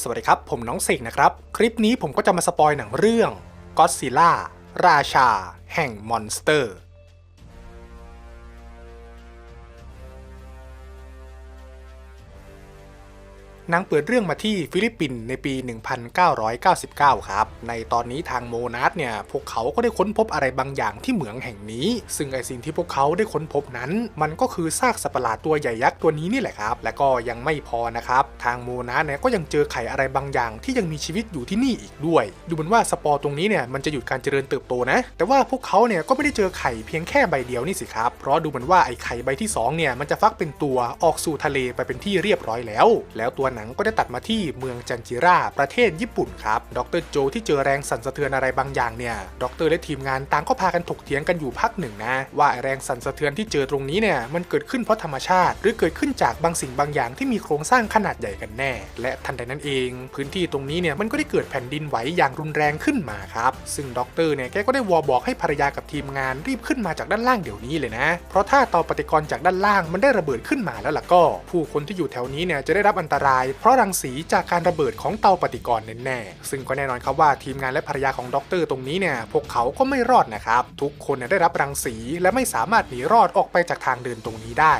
สวัสดีครับ ผมน้องเสกนะครับ คลิปนี้ผมก็จะมาสปอยหนังเรื่อง Godzilla ราชา แห่งมอนสเตอร์ หนังเปิดเรื่องมาที่ฟิลิปปินส์ในปี 1999 ครับ ในตอนนี้ทางโมนาสเนี่ย พวกเขาก็ได้ค้นพบอะไรบางอย่างที่เหมืองแห่งนี้ ซึ่งไอสิ่งที่พวกเขาได้ค้นพบนั้น มันก็คือซากสัตว์ประหลาดตัวใหญ่ยักษ์ตัวนี้นี่แหละครับ และก็ยังไม่พอนะครับ ทางโมนาสเนี่ยก็ยังเจอไข่อะไรบางอย่างที่ยังมีชีวิตอยู่ที่นี่อีกด้วย ดูเหมือนว่าสปอร์ตรงนี้เนี่ยมันจะหยุดการเจริญเติบโตนะ แต่ว่าพวกเขาเนี่ยก็ไม่ได้เจอไข่เพียงแค่ใบเดียวนี่สิครับ เพราะดูเหมือนว่าไอไข่ใบที่สองเนี่ยมันจะฟักเป็นตัวออกสู่ทะเลไปเป็นที่เรียบร้อยแล้ว แล้วตัวหนงก็ได้ตัดมาที่เมืองจันจิระประเทศญี่ปุ่นครับ ดรโจที่เจอแรงสั่นสะเทือนอะไรบางอย่างเนี่ย ดรและทีมงานต่างก็พากันถกเถียงกันอยู่พักหนึ่งนะ ว่าแรงสั่นสะเทือนที่เจอตรงนี้เนี่ยมันเกิดขึ้นเพราะธรรมชาติ หรือเกิดขึ้นจากบางสิ่งบางอย่างที่มีโครงสร้างขนาดใหญ่กันแน่ และทันใดนั้นเอง พื้นที่ตรงนี้เนี่ยมันก็ได้เกิดแผ่นดินไหวอย่างรุนแรงขึ้นมาครับซึ่งดรเนี่ยแกก็ได้วอบอกให้ภรรยากับทีมงานรีบขึ้นมาจากด้านล่างเดี๋ยวนี้เลยนะ เพราะถ้าเตาปฏิกรณ์จากด้านล่างมันได้ระเบิดขึ้นมาแล้วล่ะก็ ผู้คนที่อยู่แถวนี้เนี่ยจะได้รับอันตรายเพราะรังสีจากการระเบิดของเตาปฏิกรณ์แน่ๆ ซึ่งก็แน่นอนครับว่าทีมงานและภรรยาของด็อกเตอร์ตรงนี้เนี่ย พวกเขาก็ไม่รอดนะครับ ทุกคนได้รับรังสีและไม่สามารถหนีรอดออกไปจากทางเดินตรงนี้ได้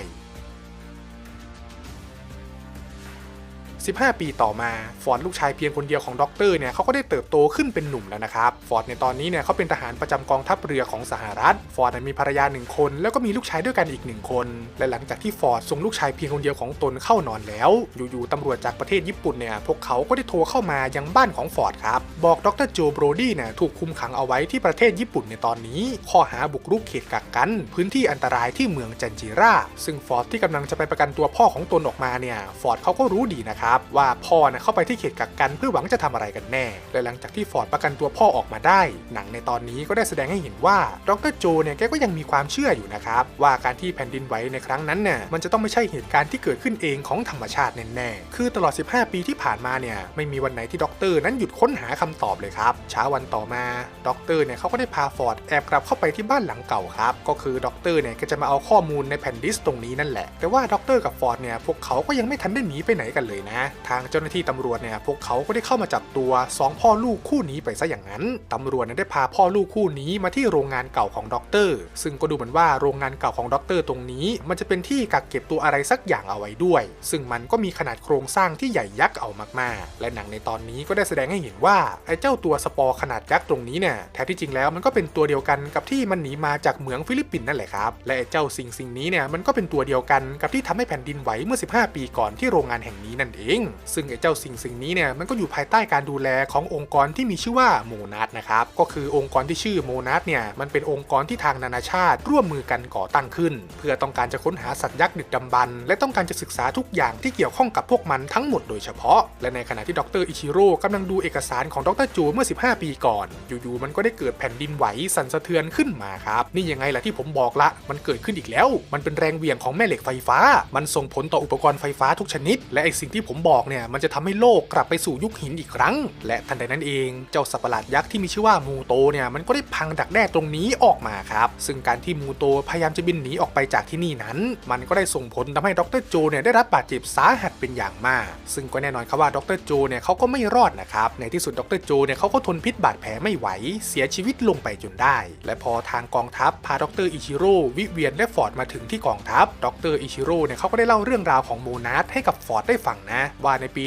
15 ปีต่อมา ฟอร์ดลูกชายเพียงคนเดียวของด็อกเตอร์เนี่ยเขาก็ได้เติบโตขึ้นเป็นหนุ่มแล้วนะครับ ฟอร์ดในตอนนี้เนี่ยเขาเป็นทหารประจำกองทัพเรือของสหรัฐ ฟอร์ดมีภรรยาหนึ่งคน แล้วก็มีลูกชายด้วยกันอีกหนึ่งคน และหลังจากที่ฟอร์ดส่งลูกชายเพียงคนเดียวของตนเข้านอนแล้ว อยู่ๆตำรวจจากประเทศญี่ปุ่นเนี่ยพวกเขาก็ได้โทรเข้ามายังบ้านของฟอร์ดครับ บอกดรโจโบรดี้เนี่ยถูกคุมขังเอาไว้ที่ประเทศญี่ปุ่นในตอนนี้ ข้อหาบุกรุกเขตกักกัน พื้นที่อันตรายที่เมืองจันจิราซึ่งฟอร์ดที่กำลังจะไปประกันตัวพ่อของตนออกมาเนี่ยฟอร์ดเขาก็รู้ดีนะครับว่าพ่อนะเข้าไปที่เขตกักกันเพื่อหวังจะทำอะไรกันแน่ และหลังจากที่ฟอร์ดประกันตัวพ่อออกมาได้ หนังในตอนนี้ก็ได้แสดงให้เห็นว่าดรโจเนี่ยแกก็ยังมีความเชื่ออยู่นะครับว่าการที่แผ่นดินไหวในครั้งนั้นเนี่ยมันจะต้องไม่ใช่เหตุการณ์ที่เกิดขึ้นเองของธรรมชาติแน่ๆคือตลอด 15 ปีที่ผ่านมาเนี่ยไม่มีวันไหนที่ด็อกเตอร์นั้นหยุดค้นหาคำตอบเลยครับเช้าวันต่อมาด็อกเตอร์เนี่ยเขาก็ได้พาฟอร์ดแอบกลับเข้าไปที่บ้านหลังเก่าครับก็คือด็อกเตอร์เนี่ยก็จะมาเอาข้อมูลในแผ่นดิสตรงนี้นั่นแหละแต่ว่าด็อกเตอร์กับฟอร์ดเนี่ยพวกเขาก็ยังไม่ทันได้หนีไปไหนกันเลยนะทางเจ้าหน้าที่ตำรวจเนี่ยพวกเขาก็ได้เข้ามาจับตัวสองพ่อลูกคู่นี้ไปซะอย่างนั้นตำรวจเนี่ยได้พาพ่อลูกคู่นี้มาที่โรงงานเก่าของด็อกเตอร์ซึ่งก็ดูเหมือนว่าโรงงานเก่าของด็อกเตอร์ตรงนี้ มันจะเป็นที่กักเก็บตัวอะไรสักอย่างเอาไว้ด้วย ซึ่งมันก็มีขนาดโครงสร้างที่ใหญ่ยักษ์เอามากๆ และหนังในตอนนี้ก็ได้แสดงให้เห็นว่าไอ้เจ้าตัวสปอร์ขนาดยักษ์ตรงนี้เนี่ยแท้ที่จริงแล้วมันก็เป็นตัวเดียวกันกับที่มันหนีมาจากเหมืองฟิลิปปินส์นั่นแหละครับและไอ้เจ้าสิ่งสิ่งนี้เนี่ยมันก็เป็นตัวเดียวกันกับที่ทำให้แผ่นดินไหวเมื่อ 15 ปีก่อนที่โรงงานแห่งนี้นั่นเองซึ่งไอ้เจ้าสิ่งสิ่งนี้เนี่ยมันก็อยู่ภายใต้การดูแลขององค์กรที่มีชื่อว่าโมนัสนะครับก็คือองค์กรที่ชื่อโมนัสเนี่ยมันเป็นองค์กรที่ทางนานาชาติ ร่วมมือกันก่อตั้งขึ้น เพื่อต้องการจะค้นหาสัตว์ยักษ์ดึกดำบรรพ์และต้องการจะศึกษาทุกอย่างที่เกี่ยวข้องกับพวกมันทั้งหมดโดยเฉพาะ และในขณะที่ดรอิชิโร่กำลังดูเอกสารของดรจูเมื่อ 15 ปีก่อน อยู่ๆมันก็ได้เกิดแผ่นดินไหวสั่นสะเทือนขึ้นมาครับนี่ยังไงล่ะที่ผมบอกละ มันเกิดขึ้นอีกแล้ว มันเป็นแรงเหวี่ยงของแม่เหล็กไฟฟ้า มันส่งผลต่ออุปกรณ์ไฟฟ้าทุกชนิด และไอสิ่งที่ผมบอกเนี่ยมันจะทำให้โลกกลับไปสู่ยุคหินอีกครั้ง และทันใดนั้นเองเจ้าสัตว์ประหลาดยักษ์ที่มีชื่อว่ามูโตเนี่ยมันก็ได้พังดักแด้ตรงนี้ออกมาครับ ซึ่งการที่มูโตพยายามจะบินหนีออกไปจากที่นี่นั้น มันก็ได้ส่งผลทำให้ดรโจเนี่ยได้รับบาดเจ็บสาหัสเป็นอย่างมาก ซึ่งก็แน่นอนครับว่าดรโจเนี่ยเขาก็ไม่รอดนะครับในที่สุดดรโจเนี่ยเขาก็ทนพิษบาดแผลไม่ไหว เสียชีวิตลงไปจนได้ และพอทางกองทัพพาดรอิชิโร่วิเวียนและฟอร์ดมาถึงที่กองทัพดรอิชิโร่เนี่ยเขาก็ได้เล่าเรื่องราวของโมนาสให้กับฟอร์ดได้ฟังนะว่าในปี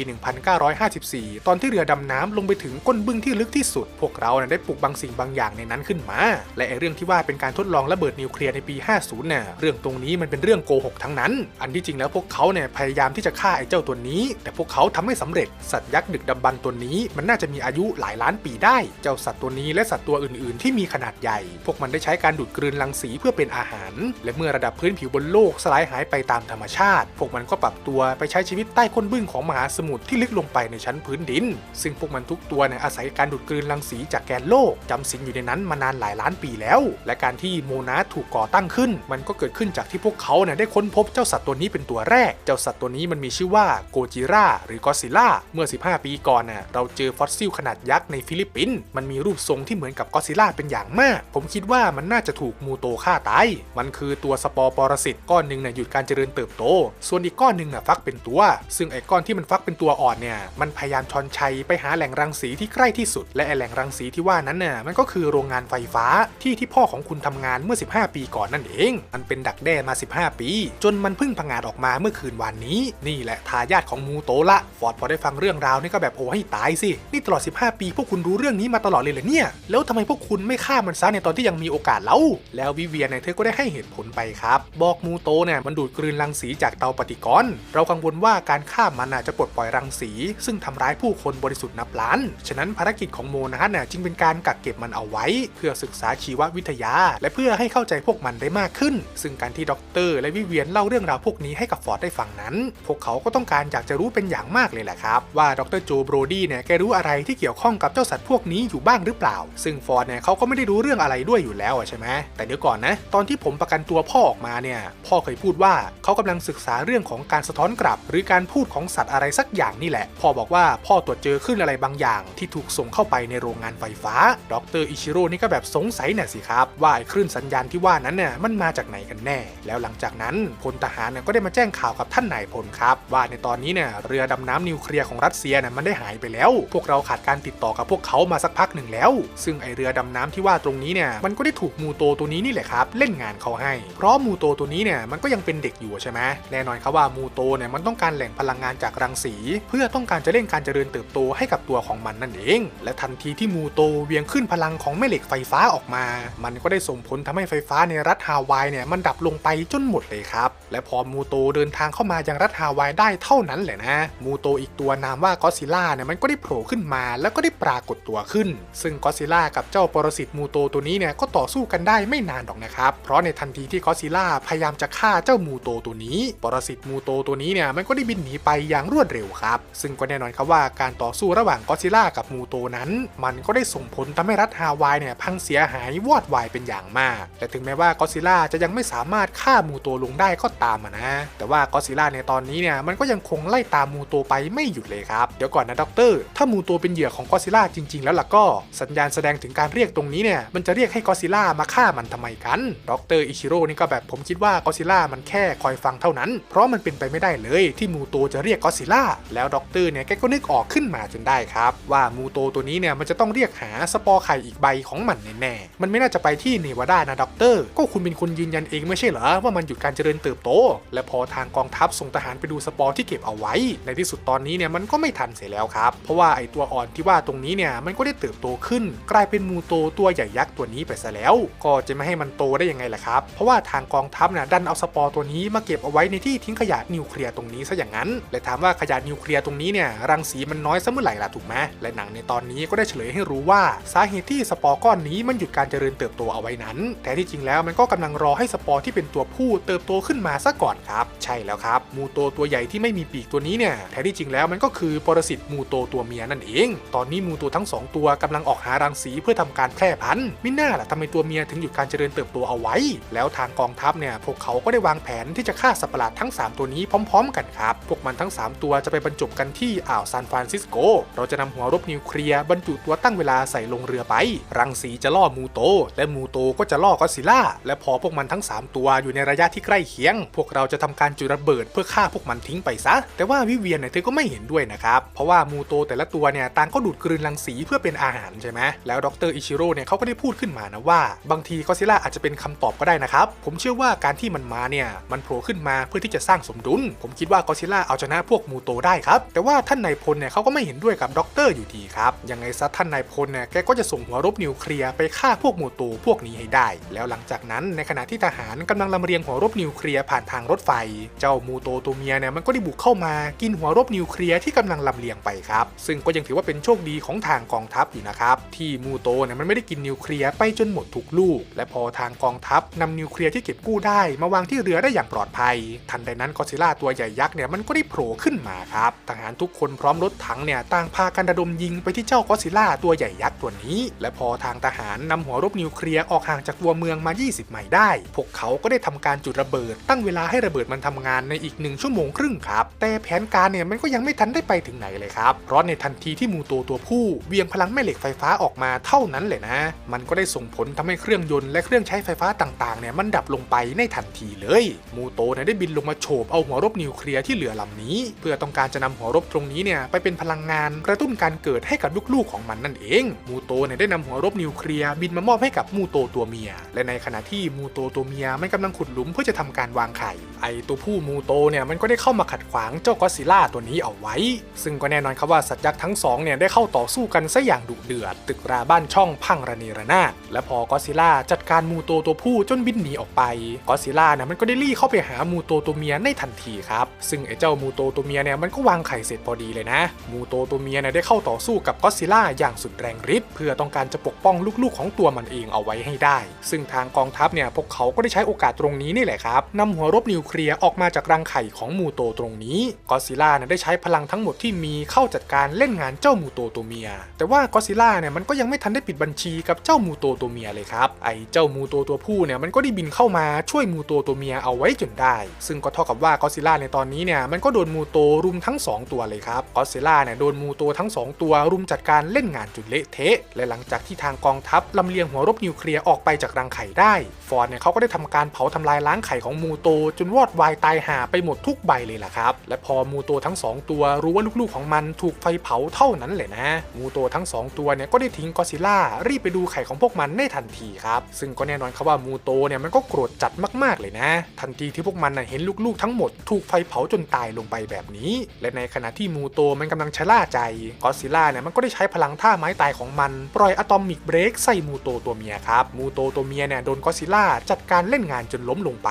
1954 ตอนที่เรือดำน้ำลงไปถึงก้นบึ้งที่ลึกที่สุด พวกเราเนี่ยได้ปลูกบางสิ่งบางอย่างในนั้นขึ้นมา และไอเรื่องที่ว่าเป็นการทดลองระเบิดนิวเคลียร์ในปี 50เนี่ยเรื่องตรงนี้มันเป็นเรื่องโกหกทั้งนั้น อันที่จริงแล้วพวกเขาเนี่ยพยายามที่จะฆ่าไอ้เจ้าตัวนี้ แต่พวกเขาทำไม่สำเร็จ สัตว์ยักษ์ดึกดำบรรพ์ตัวนี้ มันน่าจะมีอายุหลายล้านปีได้ เจ้าสัตว์ตัวนี้และสัตว์ตัวอื่น ๆ ที่มีขนาดใหญ่ พวกมันได้ใช้การดูดกลืนรังสีเพื่อเป็นอาหาร และเมื่อระดับพื้นผิวบนโลกสลายหายไปตามธรรมชาติ พวกมันก็ปรับตัวไปใช้ชีวิตใต้ก้นบึ้งของมหาสมุทรที่ลึกลงไปในชั้นพื้นดิน ซึ่งพวกมันทุกตัวเนี่ยอาศัยการดูดกลืนรังสีจากแกนโลกจำสินอยู่ในนั้นมานานหลายล้านปีแล้ว และการที่โมนาถูกก่อตั้งขึ้น มันก็เกิดขึ้นจากที่พวกเขาเนี่ยได้ค้นพบเจ้าสัตว์ตัวนี้เป็นตัวแรก เจ้าสัตว์ตัวนี้มันมีชื่อว่าโกจิราหรือกอซิล่าเมื่อ 15 ปีก่อนน่ะเราเจอฟอสซิลขนาดยักษ์ในฟิลิปปินส์มันมีรูปทรงที่เหมือนกับกอซิล่าเป็นอย่างมาก ผมคิดว่ามันน่าจะถูกมูโตฆ่าตายมันคือตัวสปอร์ปรสิตก้อนหนึ่งเนี่ยหยุดการเจริญเติบโต ส่วนอีกก้อนหนึ่งน่ะฟักเป็นตัว ซึ่งไอ้ก้อนอนที่มันฟักเป็นตัวอ่อนเนี่ย มันพยายามชอนชัยไปหาแหล่งรังสีที่ใกล้ที่สุด และแหล่งรังสีที่ว่านั้นน่ะ มันก็คือโรงงานไฟฟ้าที่ที่พ่อของคุณทำงานเมื่อ 15 ปีก่อนนั่นเอง มันเป็นดักแด้มา 15 ปี จนมันเพิ่งพังงาดออกมาเมื่อคืนวานนี้ นี่แหละทายาทของมูโตละ ฟอร์ดพอได้ฟังเรื่องราวนี่ก็แบบโอ้ให้ตายสิ นี่ตลอด 15 ปี พวกคุณรู้เรื่องนี้มาตลอดเลยเหรอเนี่ย แล้วทำไมพวกคุณไม่ฆ่ามันซะในตอนที่ยังมีโอกาสเล่าแล้ววิเวียนเนี่ยเธอก็ได้ให้เหตุผลไปครับ บอกมูโตเนี่ยมันดูดกลืนรังสีจากเตาปฏิกรณ์เรากังวลว่าการฆ่ามันน่ะจะปลดปล่อยรังสี ซึ่งทำร้ายผู้คนบริสุทธิ์นับล้าน ฉะนั้นภารกิจของโมนะฮะเนี่ยจึงเป็นการกักเก็บมันเอาไว้ เพื่อศึกษาชีววิทยา และเพื่อให้เข้าใจพวกมันได้มากขึ้น ซึ่งการที่ด็อกเตอร์และวิเวียนเล่าเรื่องราวพวกนี้ให้กับฟอร์ดได้ฟังนั้น พวกเขาก็ต้องการอยากจะรู้เป็นอย่างมากเลยแหละครับ ว่าดรโจโบรดี้เนี่ยแกรู้อะไรที่เกี่ยวข้องกับเจ้าสัตว์พวกนี้อยู่บ้างหรือเปล่า ซึ่งฟอร์ดเนี่ยเขาก็ไม่ได้รู้เรื่องอะไรด้วยอยู่แล้วใช่ไหมแต่เดี๋ยวก่อนนะตอนที่ผมประกันตัวพ่อออกมาเนี่ยพ่อเคยพูดว่าเขากำลังศึกษาเรื่องของการสะท้อนกลับ หรือการพูดของสัตว์อะไรสักอย่างนี่แหละ พ่อบอกว่าพ่อตรวจเจอขึ้นอะไรบางอย่าง ที่ถูกส่งเข้าไปในโรงงานไฟฟ้า ดรอิชิโร่นี่ก็แบบสงสัยน่ะสิครับว่าไอ้คลื่นสัญญาณที่ว่านั้นเนี่ยมันมาจากไหนกันแน่ แล้วหลังจากนั้นพลทหารเนี่ยก็ได้มาแจ้งข่าวกับท่านนายพลครับ ว่าในตอนนี้เนี่ยเรือดำน้ำนิวเคลียร์ของรัสเซียเนี่ยมันได้หายไปแล้ว พวกเราขาดการติดต่อกับพวกเขามาสักพักหนึ่งแล้ว ซึ่งไอเรือดำน้ำที่ว่าตรงนี้เนี่ยมันก็ได้ถูกมูโตตัวนี้นี่แหละครับเล่นงานเขาให้ เพราะมูโตตัวนี้เนี่ยมันก็ยังเป็นเด็กอยู่ใช่ไหมแน่นอนครับว่ามูโตเนี่ยมันต้องการแหล่งพลังงานจากรังสี เพื่อต้องการจะเร่งการเจริญเติบโตให้กับตัวของมันนั่นเอง และทันทีที่มูโตเวียงขึ้นพลังของแม่เหล็กไฟฟ้าออกมา มันก็ได้ส่งผลทำให้ไฟฟ้าในรัฐฮาวายเนี่ยมันดับลงไปจนหมดเลยครับ และพอมูโตเดินทางเข้ามายังรัฐฮาวายได้เท่านั้นแหละนะ มูโตอีกตัวนามว่ากอซิล่าเนี่ยมันก็ได้โผล่ขึ้นมา แล้วก็ได้ปรากฏตัวขึ้น ซึ่งกอซิล่ากับเจ้าปรสิตมูโตตัวนี้เนี่ยก็ต่อสู้กันได้ไม่นานหรอกนะครับ เพราะในทันทีที่กอซิล่าพยายามจะฆ่าเจ้ามูโตตัวนี้ ปรสิตมูโตตัวนี้เนี่ยมันก็ได้บินหนีไปอย่างรวดเร็วครับ ซึ่งก็แน่นอนครับว่าการต่อสู้ระหว่างกอซิล่ากับมูโตนั้น มันก็ได้ส่งผลทำให้รัฐฮาวายเนี่ยพังเสียหายวอดวายเป็นอย่างมาก แต่ถึงแม้ว่ากอซิล่าจะยังไม่สามารถฆ่ามูโตลงได้ก็ตามอะนะ แต่ว่ากอซิล่าในตอนนี้เนี่ยมันก็ยังคงไล่ตามมูโตไปไม่หยุดเลยครับเดี๋ยวก่อนนะด็อกเตอร์ถ้ามูโตเป็นเหยื่อของกอซิล่าจริง ๆ แล้วล่ะก็สัญญาณแสดงถึงการเรียกตรงนี้เนี่ยมันจะเรียกให้กอซิล่ามาฆ่ามันทำไมกันด็อกเตอร์อิชิโร่นี่ก็แบบผมคิดว่ากอซิล่ามันแค่คอยฟังเท่านั้น เพราะมันเป็นไปไม่ได้เลยที่มูโตจะเรียกกอซิล่าแล้วด็อกเตอร์เนี่ยแกก็นึกออกขึ้นมาจนได้ครับ ว่ามูโตตัวนี้เนี่ยมันจะต้องเรียกหาสปอร์ไข่อีกใบของมันแน่ๆมันไม่น่าจะไปที่เนวาดานะด็อกเตอร์ก็คุณเป็นคนยืนยันเองไม่ใช่เหรอว่ามันหยุดการเจริญเติบโต และพอทางกองทัพส่งทหารไปดูสปอร์ที่เก็บเอาไว้ ในที่สุดตอนนี้เนี่ยมันก็ไม่ทันเสียแล้วครับ เพราะว่าไอตัวอ่อนที่ว่าตรงนี้เนี่ยมันก็ได้เติบโตขึ้น กลายเป็นมูโตตัวใหญ่ยักษ์ตัวนี้ไปซะแล้ว ก็จะไม่ให้มันโตได้ยังไงล่ะครับ เพราะว่าทางกองทัพน่ะดันเอาสปอร์ตัวนี้มาเก็บเอาไว้ในที่ทิ้งขยะนิวเคลียร์ตรงนี้ซะอย่างนั้น และถามว่าขยะนิวเคลียร์ตรงนี้เนี่ยรังสีมันน้อยซะเมื่อไหร่ล่ะถูกไหมและหนังในตอนนี้ก็ได้เฉลยให้รู้ว่าสาเหตุที่สปอร์ก้อนนี้มันหยุดการเจริญเติบโตเอาไว้นั้น แต่ที่จริงแล้วมันก็กำลังรอให้สปอร์ที่เป็นตัวผู้เติบโตขึ้นมาซะก่อนครับ ใช่แล้วครับมูโตตัวใหญ่ที่ไม่มีปีกตัวนี้เนี่ยแท้ที่จริงแล้วมันก็คือปรสิตมูโตตัวเมียนั่นเอง ตอนนี้มูโตทั้งสองตัวกำลังออกหารังสีเพื่อทำการแพร่พันธุ์มิน่าล่ะทำไมตัวเมียถึงหยุดการเจริญเติบโตเอาไว้ แล้วทางกองทัพเนี่ยพวกเขาก็ได้วางแผนที่จะฆ่าสัตว์ประหลาดทั้ง 3 ตัวนี้พร้อม ๆ กันครับพวกมันทั้ง3ตัวจะไปบรรจบกันที่อ่าวซานฟรานซิสโก เราจะนำหัวรบนิวเคลียร์บรรจุตัวตั้งเวลาใส่ลงเรือไป รังสีจะล่อมูโต และมูโตก็จะล่อกอซิล่า และพอพวกมันทั้ง 3 ตัวอยู่ในระยะที่ใกล้เคียง พวกเราจะทำการจุดระเบิดเพื่อฆ่าพวกมันทิ้งไปซะ แต่ว่าวิเวียนเนี่ยเธอก็ไม่เห็นด้วยนะครับ เพราะว่ามูโตแต่ละตัวเนี่ยต่างก็ดูดกลืนรังสีเพื่อเป็นอาหารใช่ไหมแล้วดรอิชิโร่เนี่ยเขาก็ได้พูดขึ้นมานะว่า บางทีกอซิล่าอาจจะเป็นคำตอบก็ได้นะครับผมเชื่อว่าการที่มันมาเนี่ยมันโผล่ขึ้นมาเพื่อที่จะสร้างสมดุล ผมคิดว่ากอซิลล่าเอาชนะพวกมูโตได้ครับ แต่ว่าท่านนายพลเนี่ยเขาก็ไม่เห็นด้วยกับด็อกเตอร์อยู่ดีครับ ยังไงซะท่านนายพลเนี่ยแกก็จะส่งหัวรบนิวเคลียร์ไปฆ่าพวกมูโตพวกนี้ให้ได้ แล้วหลังจากนั้นในขณะที่ทหารกำลังลำเลียงหัวรบนิวเคลียร์ผ่านทางรถไฟ เจ้ามูโตตัวเมียเนี่ยมันก็ได้บุกเข้ามากินหัวรบนิวเคลียร์ที่กำลังลำเลียงไปครับ ซึ่งก็ยังถือว่าเป็นโชคดีของทางกองทัพอยู่นะครับที่มูโตเนี่ยมันไม่ได้กินนิวเคลียร์ไปจนหมดทุกลูก และพอทางกองทัพนำนิวเคลียร์ที่เก็บกู้ได้ มาวางที่เรือได้อย่างปลอดภัย ทันใดนั้นกอซิล่าตัวใหญ่ยักษ์เนี่ยมันก็ได้โผล่ขึ้นมาครับ ทหารทุกคนพร้อมรถถังเนี่ยต่างพากันระดมยิงไปที่เจ้ากอซิล่าตัวใหญ่ยักษ์ตัวนี้ และพอทางทหารนำหัวรบนิวเคลียร์ออกห่างจากวัวเมืองมา 20 ไมล์ได้ พวกเขาก็ได้ทำการจุดระเบิด ตั้งเวลาให้ระเบิดมันทำงานในอีกหนึ่งชั่วโมงครึ่งครับ แต่แผนการเนี่ยมันก็ยังไม่ทันได้ไปถึงไหนเลยครับ เพราะในทันทีที่มูโตตัวผู้เวียงพลังแม่เหล็กไฟฟ้าออกมาเท่านั้นเลยนะ มันก็ได้ส่งผลทำให้เครื่องยนต์และเครื่องใช้ไฟฟ้าต่างๆเนี่ยมันดับลงไปในทันทีเลย มูโตเนี่ยได้บินลงมาโฉบเอาหัวรบนิวเคลียร์ที่เหลือลำนี้เพื่อต้องการจะนำหัวรบตรงนี้เนี่ยไปเป็นพลังงานกระตุ้นการเกิดให้กับลูกๆของมันนั่นเอง มูโตเนี่ยได้นำหัวรบนิวเคลียร์บินมามอบให้กับมูโตตัวเมีย และในขณะที่มูโตตัวเมียมันกำลังขุดหลุมเพื่อจะทำการวางไข่ไอตัวผู้มูโตเนี่ยมันก็ได้เข้ามาขัดขวางเจ้ากอดซิล่าตัวนี้เอาไว้ ซึ่งก็แน่นอนครับว่าสัตว์ยักษ์ทั้งสองเนี่ยได้เข้าต่อสู้กันซะอย่างดุเดือด ตึกราบ้านช่องพังระเนระนาดและพอกอดซิล่าจัดการมูโตตัวผู้จนบินหนีออกไปกอดซิล่าเนี่ยมันก็ได้รีเข้าไปหามูโตตัวเมียในทันทีครับซึ่งไอเจ้ามูโตตัวเมียเนี่ยมันก็วางไข่เสร็จพอดีเลยนะ มูโตตัวเมียเนี่ยได้เข้าต่อสู้กับก็ซิลล่าอย่างสุดแรงฤทธิ์เพื่อต้องการจะปกป้องลูกๆของตัวมันเองเอาไว้ให้ได้ ซึ่งทางกองทัพเนี่ยพวกเขาก็ได้ใช้โอกาสตรงนี้นี่แหละครับนำหัวรบนิวเคลียร์ออกมาจากรังไข่ของมูโตตรงนี้ก็อซิล่าเนี่ยได้ใช้พลังทั้งหมดที่มีเข้าจัดการเล่นงานเจ้ามูโตตัวเมีย แต่ว่าก็อซิล่าเนี่ยมันก็ยังไม่ทันได้ปิดบัญชีกับเจ้ามูโตตัวเมียเลยครับไอเจ้ามูโตตัวผู้เนี่ยมันก็ได้บินเข้ามาช่วยมูโตตัวเมียเอาไว้จนได้ ซึ่งก็เท่ากับว่าก็อซิล่าในตอนนี้เนี่ยมันก็โดนมูโตรุมทั้งสองตัวเลยครับก็อซิล่าเนี่ยโดนมูโตทั้งสองตัวรุมจัดการเล่นงานจนเละเทะ และหลังจากที่ทางกองทัพลำเลียงหัวรบนิวเคลียร์ออกไปจากรังไข่ได้ ฟอร์ดเนี่ยเขาก็ได้ทำการเผาทำลายล้างไข่ของมูโตจนวอดวายตายหาไปหมดทุกใบเลยล่ะครับ และพอมูโตทั้งสองตัวรู้ว่าลูกๆของมันถูกไฟเผาเท่านั้นแหละนะ มูโตทั้งสองตัวเนี่ยก็ได้ทิ้งกอซิล่ารีบไปดูไข่ของพวกมันในทันทีครับ ซึ่งก็แน่นอนครับว่ามูโตเนี่ยมันก็โกรธจัดมากๆเลยนะ ทันทีที่พวกมันนะเห็นลูกๆทั้งหมดถูกไฟเผาจนตายลงไปแบบนี้ และในขณะที่มูโตมันกำลังชะล่าใจกอซิล่าเนี่ยมันก็ได้ใช้พลังท่าไม้ตายของมัน ปล่อยอะตอมิกเบรกใส่มูโตตัวเมียครับมูโตตัวเมียเนี่ยโดนกอซิลล่าจัดการเล่นงานจนล้มลงไป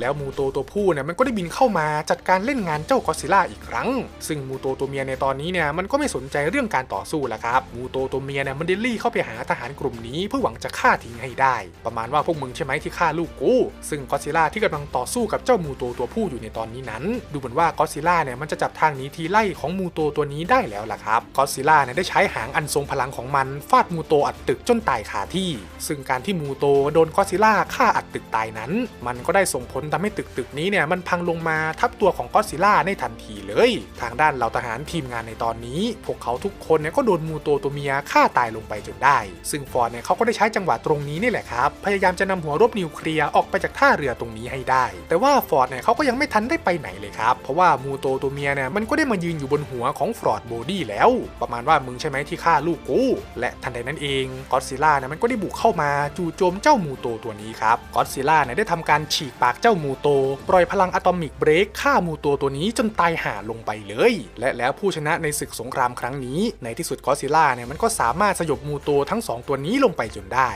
แล้วมูโตตัวผู้เนี่ยมันก็ได้บินเข้ามาจัดการเล่นงานเจ้ากอซิล่าอีกครั้ง ซึ่งมูโตตัวเมียในตอนนี้เนี่ยมันก็ไม่สนใจเรื่องการต่อสู้แล้วครับมูโตตัวเมียเนี่ยมันได้รี่เข้าไปหาทหารกลุ่มนี้เพื่อหวังจะฆ่าทิ้งให้ได้ ประมาณว่าพวกมึงใช่ไหมที่ฆ่าลูกกู ซึ่งกอซิล่าที่กำลังต่อสู้กับเจ้ามูโตตัวผู้อยู่ในตอนนี้นั้น ดูเหมือนว่ากอซิล่าเนี่ยมันจะจับทางนี้ทีไล่ของมูโตตัวนี้ได้แล้วล่ะครับกอซิล่าเนี่ยได้ใช้หางอันทรงพลังของมันฟาดมูโตอัดตึกจนตายคาที่ ซึ่งการที่มูโตโดนกอซิล่าฆ่าอัดตึกตายนั้น มันก็ได้ส่งผลทำให้ตึกตึกนี้เนี่ยมันพังลงมาทับตัวของกอดซิล่าในทันทีเลย ทางด้านเหล่าทหารทีมงานในตอนนี้ พวกเขาทุกคนเนี่ยก็โดนมูโตตัวเมียฆ่าตายลงไปจนได้ ซึ่งฟอร์ดเนี่ยเขาก็ได้ใช้จังหวะตรงนี้นี่แหละครับพยายามจะนำหัวรบนิวเคลียร์ออกไปจากท่าเรือตรงนี้ให้ได้ แต่ว่าฟอร์ดเนี่ยเขาก็ยังไม่ทันได้ไปไหนเลยครับเพราะว่ามูโตตัวเมียเนี่ยมันก็ได้มายืนอยู่บนหัวของฟอร์ดโบดี้แล้ว ประมาณว่ามึงใช่ไหมที่ฆ่าลูกกูและทันใดนั้นเองกอดซิล่าเนี่ยมันก็ได้บุกเข้ามาจู่โจมเจ้ามูโตตัวนี้ครับกอดซิล่าเนี่ยได้ทำการฉีกปากเจ้ามูโตปล่อยพลังอะตอมิกเบรกฆ่ามูตัวตัวนี้จนตายห่าลงไปเลย และแล้วผู้ชนะในศึกสงครามครั้งนี้ ในที่สุดกอซิล่าเนี่ยมันก็สามารถสยบมูตัวทั้งสองตัวนี้ลงไปจนได้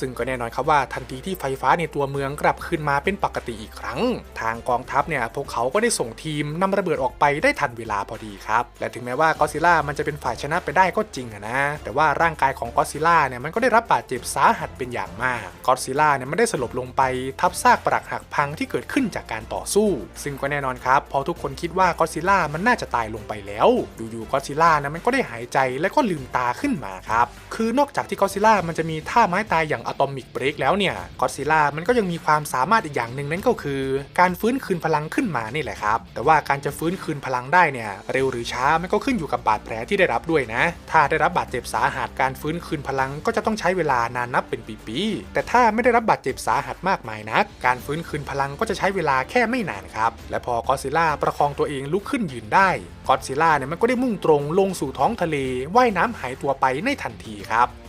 ซึ่งก็แน่นอนครับว่าทันทีที่ไฟฟ้าในตัวเมืองกลับคืนมาเป็นปกติอีกครั้ง ทางกองทัพเนี่ยพวกเขาก็ได้ส่งทีมนำระเบิดออกไปได้ทันเวลาพอดีครับ และถึงแม้ว่ากอซิล่ามันจะเป็นฝ่ายชนะไปได้ก็จริงนะ แต่ว่าร่างกายของกอซิล่าเนี่ยมันก็ได้รับบาดเจ็บสาหัสเป็นอย่างมากกอซิล่าเนี่ยมันได้สลบลงไปทับซากปรักหักพังที่เกิดขึ้นจากการต่อสู้ ซึ่งก็แน่นอนครับพอทุกคนคิดว่ากอซิล่ามันน่าจะตายลงไปแล้วอยู่ๆกอซิล่านะมันก็ได้หายใจและก็ลืมตาขึ้นมาครับคือนอกจากที่กอซิล่ามันจะมีท่าไม้ตายอย่างอะตอมิกเบรกแล้วเนี่ยก็ซิล่ามันก็ยังมีความสามารถอีกอย่างหนึ่งนั่นก็คือ การฟื้นคืนพลังขึ้นมานี่แหละครับ แต่ว่าการจะฟื้นคืนพลังได้เนี่ยเร็วหรือช้ามันก็ขึ้นอยู่กับบาดแผลที่ได้รับด้วยนะ ถ้าได้รับบาดเจ็บสาหัสการฟื้นคืนพลังก็จะต้องใช้เวลานานนับเป็นปีๆแต่ถ้าไม่ได้รับบาดเจ็บสาหัสมากมายนัก การฟื้นคืนพลังก็จะใช้เวลาแค่ไม่นานครับและพอกอดซิล่าประคองตัวเองลุกขึ้นยืนได้กอดซิล่าเนี่ยมันก็ได้มุ่งตรงลงสู่ท้องทะเลว่ายน้ำหายตัวไปในทันทีครับ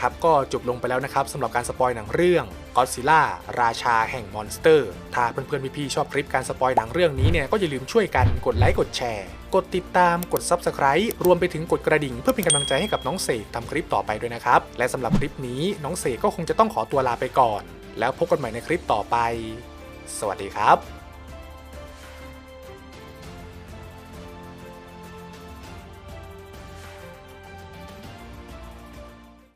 ครับก็จบลงไปแล้วนะครับสำหรับการสปอยหนังเรื่อง Godzilla ราชาแห่งมอนสเตอร์ ถ้าเพื่อนๆพี่ๆชอบคลิปการสปอยหนังเรื่องนี้เนี่ยก็อย่าลืมช่วยกันกดไลค์กดแชร์ กดติดตามกด Subscribe รวมไปถึงกดกระดิ่ง เพื่อเป็นกำลังใจให้กับน้องเสกทำคลิปต่อไปด้วยนะครับ และสำหรับคลิปนี้น้องเสกก็คงจะต้องขอตัวลาไปก่อน แล้วพบกันใหม่ในคลิปต่อไป สวัสดีครับ